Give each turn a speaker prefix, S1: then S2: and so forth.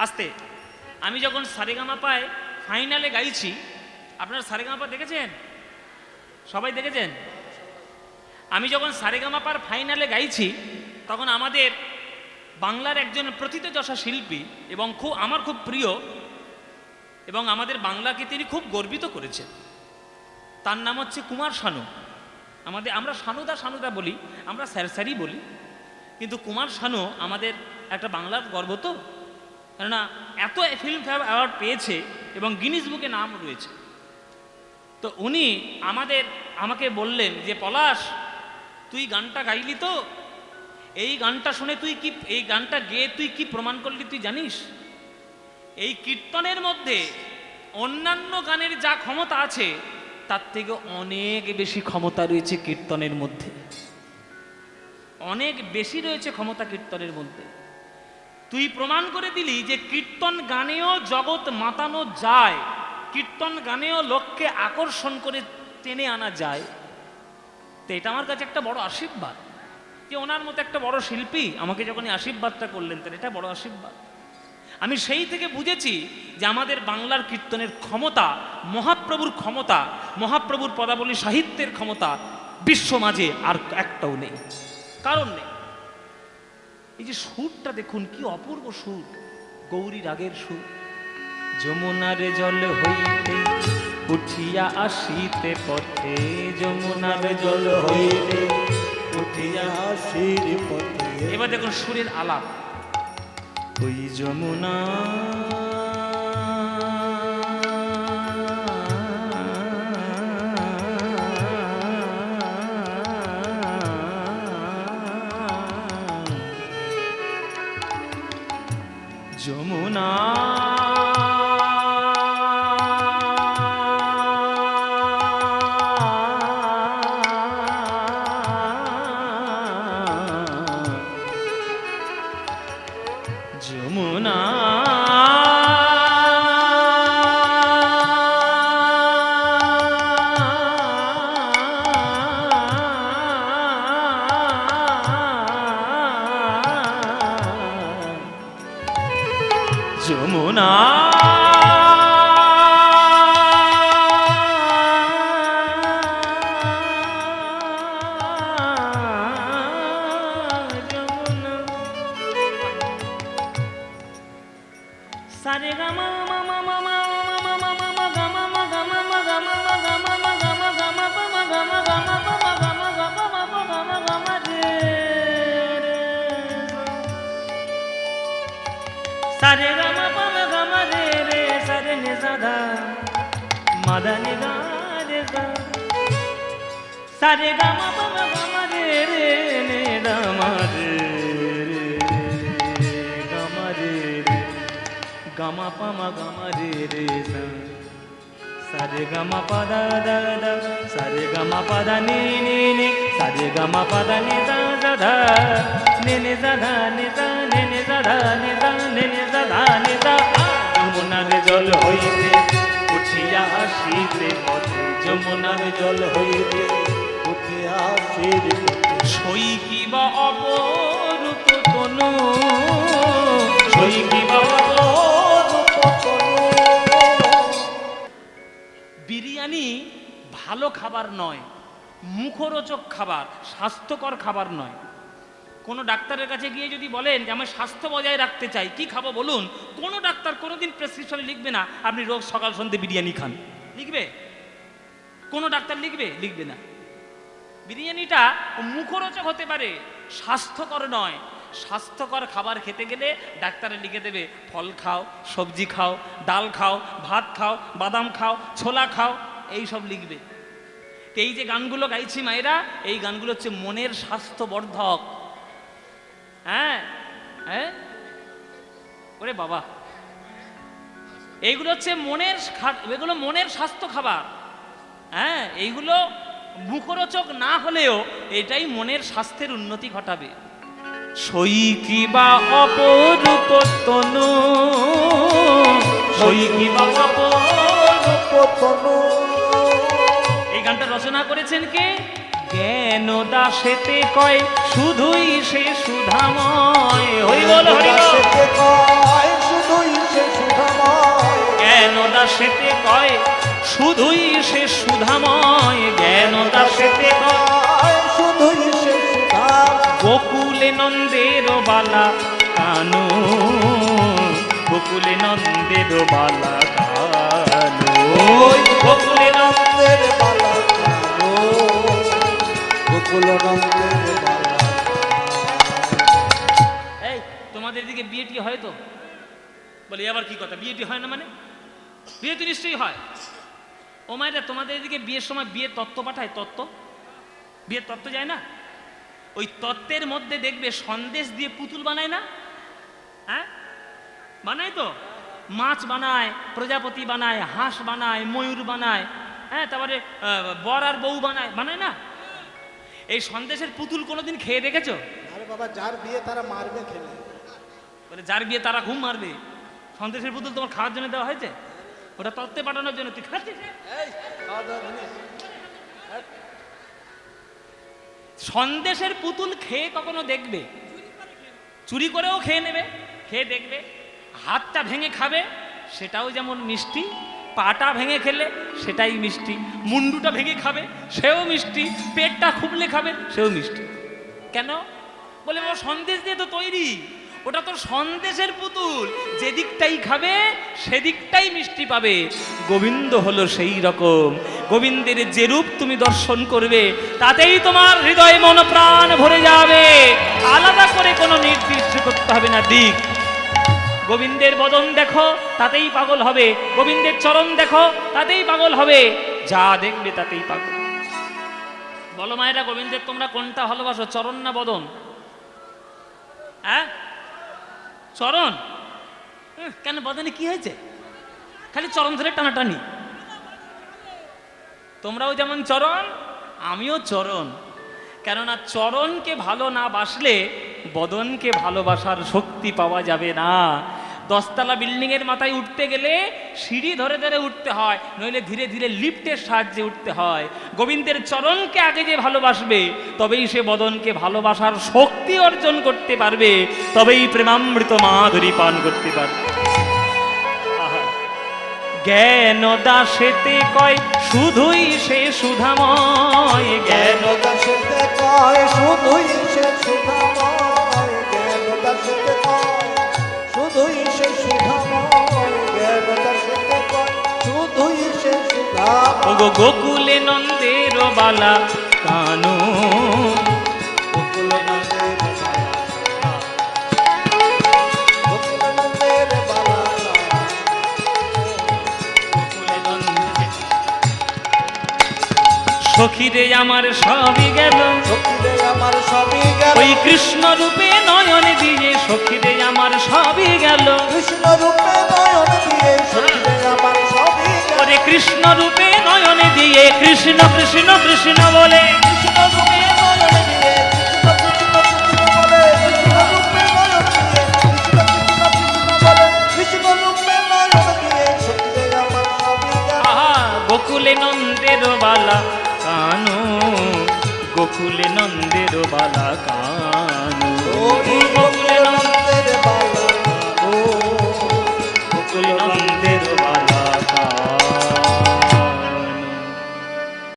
S1: আসতে। আমি যখন সারেগামাপায় ফাইনালে গাইছি, আপনারা সারেগামাপা দেখেছেন? সবাই দেখেছেন? আমি যখন সারেগামাপার ফাইনালে গাইছি, তখন আমাদের বাংলার একজন প্রথিতযশা শিল্পী এবং খুব, আমার খুব প্রিয় এবং আমাদের বাংলাকে তিনি খুব গর্বিত করেছেন। তার নাম হচ্ছে কুমার শানু। আমাদের, আমরা শানুদা শানুদা বলি, আমরা স্যার স্যারই বলি। কিন্তু কুমার শানু আমাদের একটা বাংলার গর্ব তো। কেননা এত ফিল্মফেয়ার অ্যাওয়ার্ড পেয়েছে এবং গিনিস বুকে নাম রয়েছে। তো উনি আমাদের, আমাকে বললেন যে, পলাশ, তুই গানটা গাইলি তো? এই গানটা শুনে তুই কি, এই গানটা গেয়ে তুই কি প্রমাণ করলি তুই জানিস? এই কীর্তনের মধ্যে অন্যান্য গানের যা ক্ষমতা আছে, তার থেকে অনেক বেশি ক্ষমতা রয়েছে কীর্তনের মধ্যে। অনেক বেশি রয়েছে ক্ষমতা কীর্তনের মধ্যে। তুই প্রমাণ করে দিলি যে কীর্তন গানেও জগৎ মাতানো যায়, কীর্তন গানেও লোককে আকর্ষণ করে টেনে আনা যায়। তো এটা আমার কাছে একটা বড় আশীর্বাদ। যে ওনার মতো একটা বড় শিল্পী আমাকে যখন আশীর্বাদটা করলেন তাহলে এটা বড় আশীর্বাদ। আমি সেই থেকে বুঝেছি যে আমাদের বাংলার কীর্তনের ক্ষমতা, মহাপ্রভুর ক্ষমতা, মহাপ্রভুর পদাবলী সাহিত্যের ক্ষমতা বিশ্ব মাঝে আর একটাও নেই, কারণ নেই। এই যে সুরটা দেখুন কি অপূর্ব সুর। গৌরী রাগের সুর। যমুনার জল হইতে উঠিয়া আসিতে পথে যমুনার জল হইতে
S2: উঠিয়া আসির পথে।
S1: এবার দেখুন সুরের আলাপ। ওই যমুনা যমুনা। যমুনা। যমুনা। সারে গা মা মা মা মামা মাদা নে গা রে গা সারে গামা পামা গামা রে রে নে দামা রে রে গামা রে রে গামা পামা গামা রে রে সা সারে গামা পাদা দা দা সারে গামা পাদা নি নি নি সারে গামা পাদা নি দা দা দা নে নে দা দা নে যমুনার জল হইতে উঠিয়া আসিতে সই কিবা অপরূপ তনু সই কিবা বিরিয়ানি ভালো খাবার নয় মুখরোচক খাবার স্বাস্থ্যকর খাবার নয়। কোনো ডাক্তারের কাছে গিয়ে যদি বলেন যে, আমি স্বাস্থ্য বজায় রাখতে চাই, কি খাব বলুন? কোনো ডাক্তার কোনোদিন প্রেসক্রিপশনে লিখবে না, আপনি রোজ সকাল সন্ধ্যে বিরিয়ানি খান। লিখবে? কোনো ডাক্তার লিখবে? লিখবে না। বিরিয়ানিটা মুখরোচক হতে পারে, স্বাস্থ্যকর নয়। স্বাস্থ্যকর খাবার খেতে গেলে ডাক্তারে লিখে দেবে, ফল খাও, সবজি খাও, ডাল খাও, ভাত খাও, বাদাম খাও, ছোলা খাও, এই সব লিখবে। এই যে গানগুলো গাইছি মায়েরা, এই গানগুলো হচ্ছে মনের স্বাস্থ্যবর্ধক। হ্যাঁ হ্যাঁ? ওরে বাবা। এইগুলো হচ্ছে মনের এগুলো মনের স্বাস্থ্য খাবার হ্যাঁ এইগুলো মুখরোচক না হলেও এটাই মনের স্বাস্থ্যের উন্নতি ঘটাবে। সই কিবা অপরূপ তনু সই কিবা
S2: পতনু
S1: এই গানটা রচনা করেছেন কে? জ্ঞান দাসেতে কয় শুধুই সে সুধাময়? হরি বল হরি
S2: কয় শুধুই
S1: দাসেতে কয় শুধুই সে সুধাময়? জ্ঞান দাসেতে কয়
S2: শুধুই সে সুধা
S1: গোকুলে নন্দের বালা কানু। গোকুলে নন্দের বালা কানু। গোকুলে নন্দ
S2: নন্দের বালা
S1: এই, তোমাদের দিকে বিয়েটি হয় তো? বলি আবার কি কথা? বিয়েটি হয় না মানে? বিয়ে তো নিশ্চয়ই হয়। ও মায়েরা, তোমাদের দিকে বিয়ের সময় বিয়ের তত্ত্ব পাঠায়? তত্ত্ব? বিয়ের তত্ত্ব যায় না? ওই তত্ত্বের মধ্যে দেখবে সন্দেশ দিয়ে পুতুল বানায় না? হ্যাঁ? বানায় তো? মাছ বানায়, প্রজাপতি বানায়, হাঁস বানায়, ময়ূর বানায় হ্যাঁ? তারপরে বর আর বউ বানায়। বানায় না? এই সন্দেশের পুতুল কোনোদিন খেয়ে দেখেছ?
S2: আরে বাবা যার বিয়ে তারা মারবে খেলে।
S1: বলে যার বিয়ে তারা ঘুম মারবে। সন্দেশের পুতুল তোমার খাওয়ার জন্য দেওয়া হয়েছে? ওটা তত্ত্বে পাঠানোর জন্য তুই খাচ্ছিস? সন্দেশের পুতুল খেয়ে কখনো দেখবে? চুরি করেও খেয়ে নেবে। খেয়ে দেখবে হাতটা ভেঙে খাবে সেটাও যেমন মিষ্টি পাটা ভেঙে খেলে সেটাই মিষ্টি, মুন্ডুটা ভেঙে খাবে সেও মিষ্টি, পেটটা খুবলে খাবে সেও মিষ্টি। কেন? বলে বাবা, সন্দেশ দিয়ে তো তৈরি, ওটা তো সন্দেশের পুতুল, যেদিকটাই খাবে সেদিকটাই মিষ্টি পাবে। গোবিন্দ হলো সেই রকম, গোবিন্দের যে রূপ তুমি দর্শন করবে, তাতেই তোমার হৃদয় মন প্রাণ ভরে যাবে। আলাদা করে কোনো নির্দিষ্ট করতে হবে না, দিক। গোবিন্দের বদন দেখো, তাতেই পাগল হবে। গোবিন্দের চরণ দেখো, তাতেই পাগল হবে। যা দেখবে তাতেই পাগল। বলো মায়েরা, গোবিন্দের তোমরা কোনটা ভালোবাসো, চরণ না বদন? হ্যাঁ? চরণ? কেন বদনে কি হয়েছে? খালি চরণ ধরে টানাটানি। তোমরাও যেমন চরণ, আমিও চরণ। কেননা চরণকে ভালো না বাসলে বদনকে ভালোবাসার শক্তি পাওয়া যাবে না। দশতলা বিল্ডিং এর মাথায় উঠতে গেলে সিঁড়ি ধরে ধরে উঠতে হয়, নইলে ধীরে ধীরে লিফটের সাহায্যে উঠতে হয়। গোবিন্দের চরণকে আগে যে ভালোবাসবে, তবেই সে বদনকে ভালোবাসার শক্তি অর্জন করতে পারবে, তবেই প্রেমামৃত মাধুরী পান করতে পারবে। জ্ঞান দাসেতে কয়, শুধুই সে সুধাময় জ্ঞান।
S2: দাসেতে কয়, শুধুই সে সুধাময় জ্ঞান দাসেতে কয় শুধুই সে সুধাময় জ্ঞান দাসেতে শুধুই সে সুধাময়
S1: ওগো গোকুলে নন্দের বালা কানু। সখীরে আমার সবই গেল।
S2: সখীরে আমার সবই গেল।
S1: ওই কৃষ্ণ রূপে নয়ন দিয়ে সখীরে আমার সবই গেল।
S2: কৃষ্ণ রূপে নয়ন দিয়ে সখীরে আমার সবই গেল।
S1: ওরে কৃষ্ণ রূপে নয়ন দিয়ে কৃষ্ণ কৃষ্ণ কৃষ্ণ বলে।
S2: কৃষ্ণ রূপে নয়ন দিয়ে কৃষ্ণ রূপে নয়ন দিয়ে সখীরে আমার সবই গেল।
S1: আহা গোকুলে নন্দের বালা কানু। গোকুলে নন্দের বালা কানু বালা নন্দ